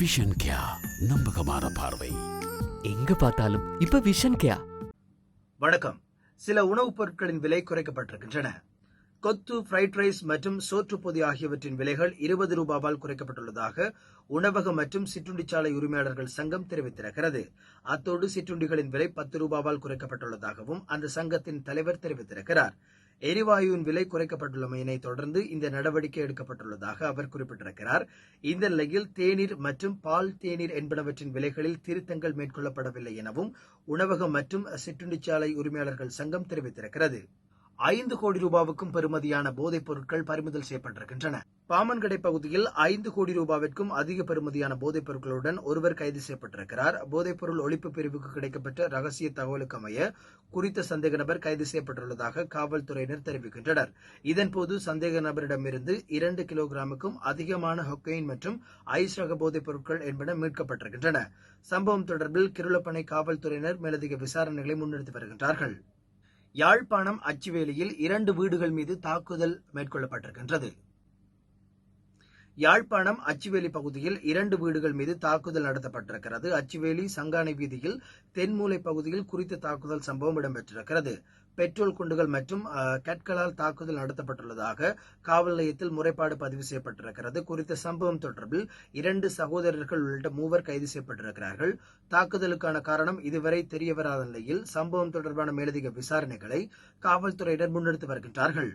Vision கியா நம்பகமான பார்வை. எங்க பார்த்தாலும் இப்ப விஷன் கேயா வணக்கம். சில உணவுப் பொருட்களின் விலை குறைக்கப்பட்டிருக்கின்றன. கொத்து ஃப்ரைட் ரைஸ் மற்றும் சோற்று பொதி ஆகியவற்றின் விலைகள் இருபது ரூபாவால் குறைக்கப்பட்டுள்ளதாக உணவக மற்றும் சிற்றுண்டிச்சாலை உரிமையாளர்கள் சங்கம் தெரிவித்திருக்கிறது. அத்தோடு சிற்றுண்டிகளின் விலை பத்து ரூபாவால் குறைக்கப்பட்டுள்ளதாகவும் அந்த சங்கத்தின் தலைவர் தெரிவித்திருக்கிறார். எரிவாயுவின் விலை குறைக்கப்பட்டுள்ளமையினை தொடர்ந்து இந்த நடவடிக்கை எடுக்கப்பட்டுள்ளதாக அவர் குறிப்பிட்டிருக்கிறார். இந்த நிலையில் தேநீர் மற்றும் பால் தேநீர் என்பனவற்றின் விலைகளில் திருத்தங்கள் மேற்கொள்ளப்படவில்லை எனவும் உணவகம் மற்றும் சிற்றுண்டிச்சாலை உரிமையாளர்கள் சங்கம் தெரிவித்திருக்கிறது. ஐந்து கோடி ரூபாவுக்கும் பெறுமதியான போதைப் பொருட்கள் பறிமுதல் செய்யப்பட்டிருக்கின்றன. பாமன்கடை பகுதியில் ஐந்து கோடி ரூபாவிற்கும் அதிக பெறுமதியான போதைப் பொருட்களுடன் ஒருவர் கைது செய்யப்பட்டிருக்கிறார். போதைப் பொருள் ஒழிப்பு பிரிவுக்கு கிடைக்கப்பட்ட ரகசிய தகவலுக்கு அமைய குறித்த சந்தேக நபர் கைது செய்யப்பட்டுள்ளதாக காவல்துறையினர் தெரிவிக்கின்றனர். இதன்போது சந்தேக நபரிடமிருந்து இரண்டு கிலோகிராமுக்கும் அதிகமான ஹொக்கைன் மற்றும் ஐஸ் ரக போதைப் பொருட்கள் என்பன மீட்கப்பட்டிருக்கின்றன. சம்பவம் தொடர்பில் கிருளப்பனை காவல்துறையினர் மேலதிக விசாரணைகளை முன்னெடுத்து வருகின்றார்கள். யாழ்ப்பாணம் அச்சுவேலியில் இரண்டு வீடுகள் மீது தாக்குதல் மேற்கொள்ளப்பட்டிருக்கின்றது. யாழ்ப்பாணம் அச்சுவேலி பகுதியில் இரண்டு வீடுகள் மீது தாக்குதல் நடத்தப்பட்டிருக்கிறது. அச்சுவேலி சங்கானை வீதியில் தென்மூலை பகுதியில் குறித்த தாக்குதல் சம்பவம் இடம்பெற்றிருக்கிறது. பெட்ரோல் குண்டுகள் மற்றும் கற்களால் தாக்குதல் நடத்தப்பட்டுள்ளதாக காவல் நிலையத்தில் முறைப்பாடு பதிவு செய்யப்பட்டிருக்கிறது. குறித்த சம்பவம் தொடர்பில் இரண்டு சகோதரர்கள் உள்ளிட்ட மூவர் கைது செய்யப்பட்டிருக்கிறார்கள். தாக்குதலுக்கான காரணம் இதுவரை தெரியவராத நிலையில் சம்பவம் தொடர்பான மேலதிக விசாரணைகளை காவல்துறையினர் முன்னெடுத்து வருகின்றார்கள்.